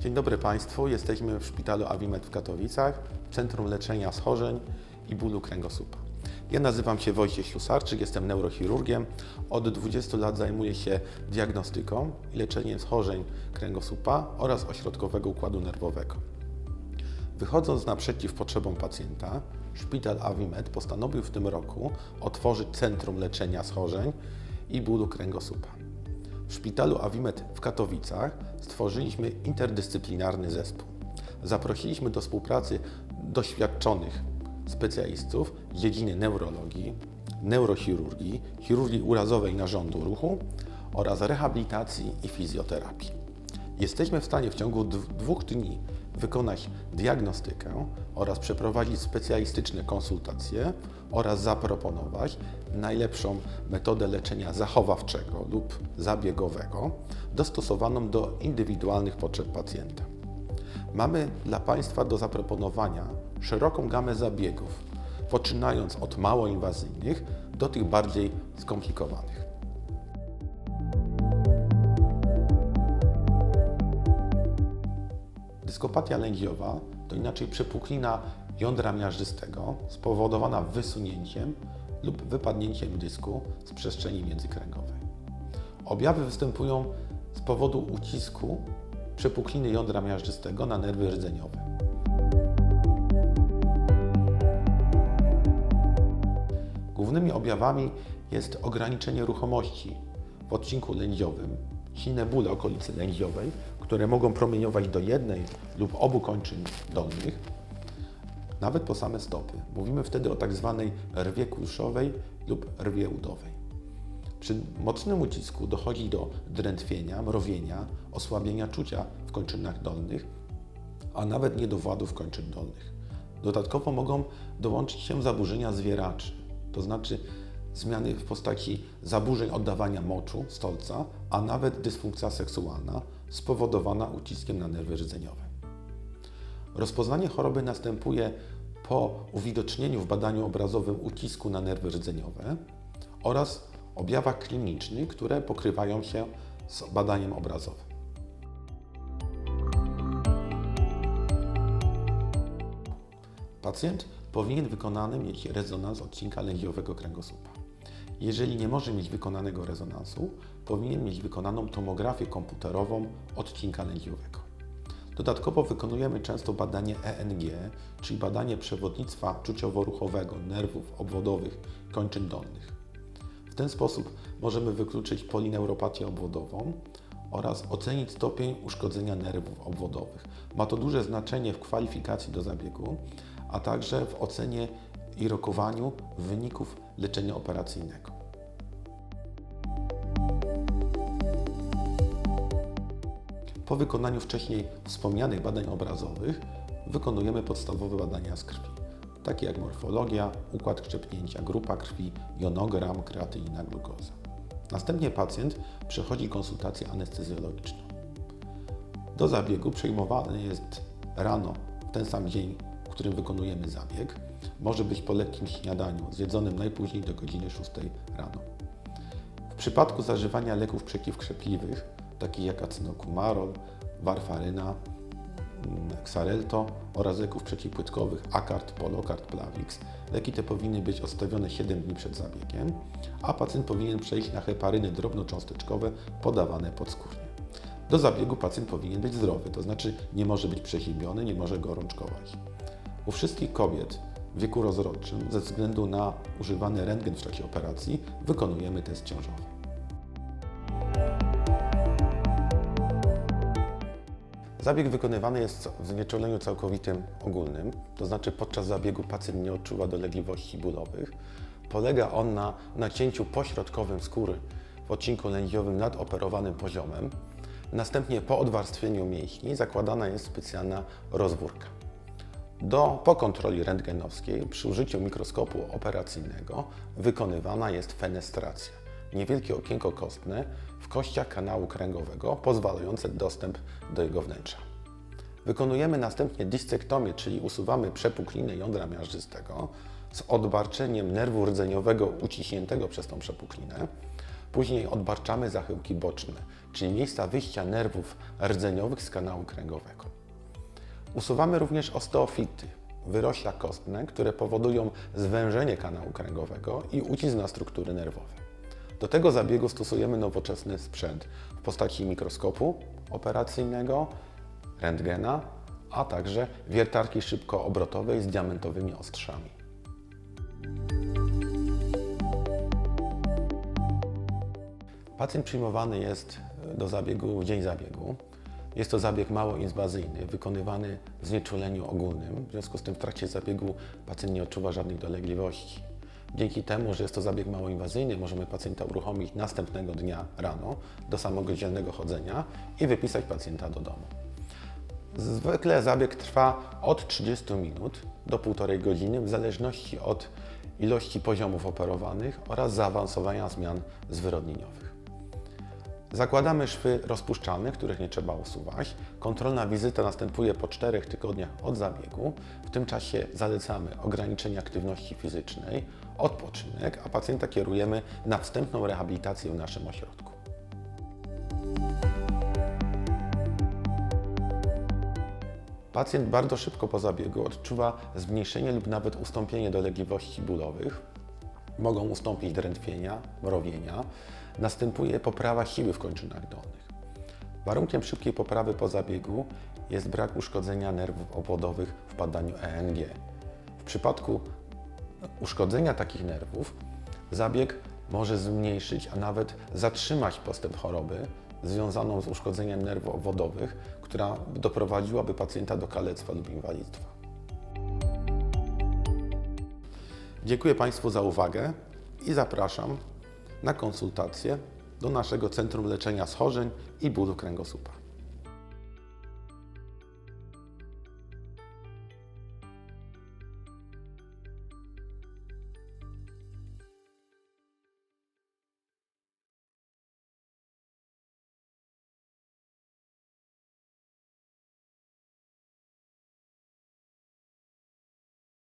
Dzień dobry Państwu. Jesteśmy w szpitalu Awimet w Katowicach, Centrum Leczenia Schorzeń i Bólu Kręgosłupa. Ja nazywam się Wojciech Ślusarczyk, jestem neurochirurgiem. Od 20 lat zajmuję się diagnostyką i leczeniem schorzeń kręgosłupa oraz ośrodkowego układu nerwowego. Wychodząc naprzeciw potrzebom pacjenta, szpital Awimet postanowił w tym roku otworzyć Centrum Leczenia Schorzeń i Bólu Kręgosłupa. W szpitalu Awimet w Katowicach stworzyliśmy interdyscyplinarny zespół. Zaprosiliśmy do współpracy doświadczonych specjalistów z dziedziny neurologii, neurochirurgii, chirurgii urazowej narządu ruchu oraz rehabilitacji i fizjoterapii. Jesteśmy w stanie w ciągu dw- dwóch dni wykonać diagnostykę oraz przeprowadzić specjalistyczne konsultacje oraz zaproponować najlepszą metodę leczenia zachowawczego lub zabiegowego dostosowaną do indywidualnych potrzeb pacjenta. Mamy dla Państwa do zaproponowania szeroką gamę zabiegów, poczynając od mało inwazyjnych do tych bardziej skomplikowanych. Dyskopatia lędźwiowa to inaczej przepuklina jądra miażdżystego spowodowana wysunięciem lub wypadnięciem dysku z przestrzeni międzykręgowej. Objawy występują z powodu ucisku przepukliny jądra miażdżystego na nerwy rdzeniowe. Głównymi objawami jest ograniczenie ruchomości w odcinku lędźwiowym, silne bóle okolicy lędźwiowej, które mogą promieniować do jednej lub obu kończyn dolnych, nawet po same stopy. Mówimy wtedy o tak zwanej rwie kulszowej lub rwie udowej. Przy mocnym ucisku dochodzi do drętwienia, mrowienia, osłabienia czucia w kończynach dolnych, a nawet niedowładów kończyn dolnych. Dodatkowo mogą dołączyć się zaburzenia zwieraczy, to znaczy zmiany w postaci zaburzeń oddawania moczu, stolca, a nawet dysfunkcja seksualna spowodowana uciskiem na nerwy rdzeniowe. Rozpoznanie choroby następuje po uwidocznieniu w badaniu obrazowym ucisku na nerwy rdzeniowe oraz objawach klinicznych, które pokrywają się z badaniem obrazowym. Pacjent powinien wykonany mieć rezonans odcinka lędźwiowego kręgosłupa. Jeżeli nie może mieć wykonanego rezonansu, powinien mieć wykonaną tomografię komputerową odcinka lędźwiowego. Dodatkowo wykonujemy często badanie ENG, czyli badanie przewodnictwa czuciowo-ruchowego nerwów obwodowych kończyn dolnych. W ten sposób możemy wykluczyć polineuropatię obwodową oraz ocenić stopień uszkodzenia nerwów obwodowych. Ma to duże znaczenie w kwalifikacji do zabiegu, a także w ocenie i rokowaniu wyników leczenia operacyjnego. Po wykonaniu wcześniej wspomnianych badań obrazowych wykonujemy podstawowe badania z krwi, takie jak morfologia, układ krzepnięcia, grupa krwi, jonogram, kreatyna, glukoza. Następnie pacjent przechodzi konsultację anestezjologiczną. Do zabiegu przejmowany jest rano, w ten sam dzień, w którym wykonujemy zabieg. Może być po lekkim śniadaniu, zjedzonym najpóźniej do godziny 6 rano. W przypadku zażywania leków przeciwkrzepliwych, takich jak acynokumarol, warfaryna, mm, Xarelto oraz leków przeciwpłytkowych Akard, Polokard, Plavix. Leki te powinny być odstawione 7 dni przed zabiegiem, a pacjent powinien przejść na heparyny drobnocząsteczkowe podawane podskórnie. Do zabiegu pacjent powinien być zdrowy, to znaczy nie może być przeziębiony, nie może gorączkować. U wszystkich kobiet w wieku rozrodczym, ze względu na używany rentgen w czasie operacji, wykonujemy test ciążowy. Zabieg wykonywany jest w znieczuleniu całkowitym ogólnym, to znaczy podczas zabiegu pacjent nie odczuwa dolegliwości bólowych. Polega on na nacięciu pośrodkowym skóry w odcinku lędźwiowym nad operowanym poziomem. Następnie po odwarstwieniu mięśni zakładana jest specjalna rozwórka. Do, po kontroli rentgenowskiej przy użyciu mikroskopu operacyjnego wykonywana jest fenestracja. Niewielkie okienko kostne w kościach kanału kręgowego pozwalające dostęp do jego wnętrza. Wykonujemy następnie dissektomię, czyli usuwamy przepuklinę jądra miażdżystego z odbarczeniem nerwu rdzeniowego uciśniętego przez tą przepuklinę. Później odbarczamy zachyłki boczne, czyli miejsca wyjścia nerwów rdzeniowych z kanału kręgowego. Usuwamy również osteofity, wyrośla kostne, które powodują zwężenie kanału kręgowego i ucisk na struktury nerwowe. Do tego zabiegu stosujemy nowoczesny sprzęt w postaci mikroskopu operacyjnego, rentgena, a także wiertarki szybkoobrotowej z diamentowymi ostrzami. Pacjent przyjmowany jest do zabiegu w dzień zabiegu. Jest to zabieg mało inwazyjny, wykonywany w znieczuleniu ogólnym. W związku z tym w trakcie zabiegu pacjent nie odczuwa żadnych dolegliwości. Dzięki temu, że jest to zabieg mało inwazyjny, możemy pacjenta uruchomić następnego dnia rano do samodzielnego chodzenia i wypisać pacjenta do domu. Zwykle zabieg trwa od 30 minut do 1,5 godziny w zależności od ilości poziomów operowanych oraz zaawansowania zmian zwyrodnieniowych. Zakładamy szwy rozpuszczalne, których nie trzeba usuwać. Kontrolna wizyta następuje po 4 tygodniach od zabiegu. W tym czasie zalecamy ograniczenie aktywności fizycznej, odpoczynek, a pacjenta kierujemy na wstępną rehabilitację w naszym ośrodku. Pacjent bardzo szybko po zabiegu odczuwa zmniejszenie lub nawet ustąpienie dolegliwości bólowych. Mogą ustąpić drętwienia, mrowienia. Następuje poprawa siły w kończynach dolnych. Warunkiem szybkiej poprawy po zabiegu jest brak uszkodzenia nerwów obwodowych w badaniu ENG. W przypadku uszkodzenia takich nerwów zabieg może zmniejszyć, a nawet zatrzymać postęp choroby związaną z uszkodzeniem nerwów obwodowych, która doprowadziłaby pacjenta do kalectwa lub inwalidztwa. Dziękuję Państwu za uwagę i zapraszam na konsultację do naszego Centrum Leczenia Schorzeń i Bólu Kręgosłupa.